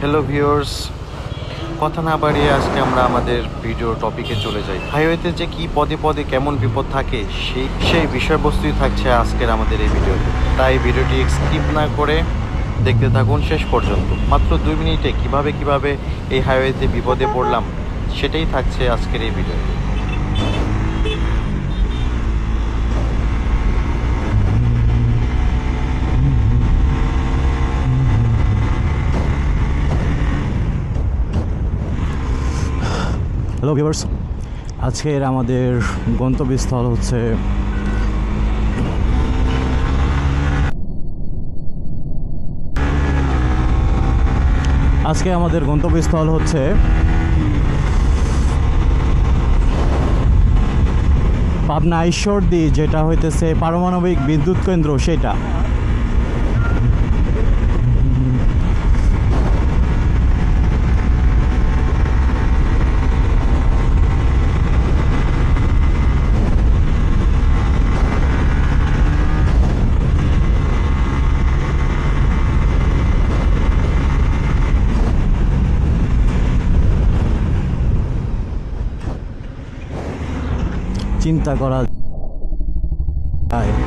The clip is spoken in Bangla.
হ্যালো ভিউয়ার্স কথা না বাড়িয়ে আজকে আমরা আমাদের ভিডিও টপিকে চলে যাই। হাইওয়েতে যে কি পদে পদে কেমন বিপদ থাকে, সেই সেই বিষয়বস্তুই থাকছে আজকের আমাদের এই ভিডিওতে তাই ভিডিওটি স্কিপ না করে দেখতে থাকুন শেষ পর্যন্ত। মাত্র দুই মিনিটে কীভাবে কীভাবে এই হাইওয়েতে বিপদে পড়লাম, সেটাই থাকছে আজকের এই ভিডিওতে হ্যালো ভিউয়ার্স আজকের আমাদের গন্তব্যস্থল হচ্ছে আজকে আমাদের গন্তব্যস্থল হচ্ছে পাবনা ঈশ্বরদী, যেটা হইতেছে পারমাণবিক বিদ্যুৎ কেন্দ্র, সেটা। চিন্তা করা যায়।